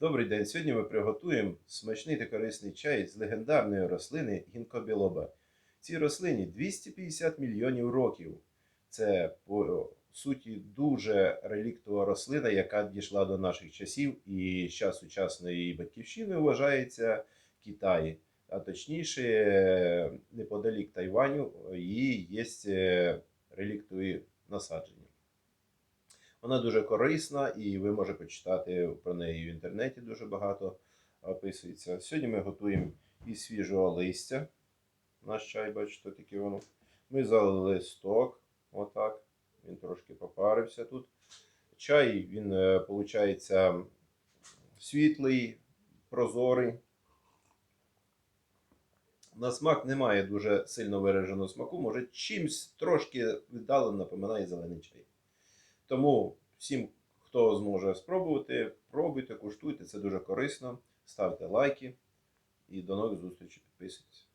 Добрий день. Сьогодні ми приготуємо смачний та корисний чай з легендарної рослини гінкобілоба. Цій рослині 250 мільйонів років. Це по суті дуже реліктова рослина, яка дійшла до наших часів і з часу сучасної батьківщини вважається Китай. А точніше, неподалік Тайваню її є е, реліктові насадження. Вона дуже корисна, і ви можете почитати про неї в інтернеті дуже багато описується. Сьогодні ми готуємо із свіжого листя. Наш чай, бачите, таке воно. Ми взяли листок, отак. Він трошки попарився тут. Чай, він, виходить, світлий, прозорий. На смак немає дуже сильно вираженого смаку, може чимсь трошки віддалено напоминає зелений чай. Тому всім, хто зможе спробувати, пробуйте, куштуйте, це дуже корисно. Ставте лайки і до нових зустрічей. Підписуйтесь.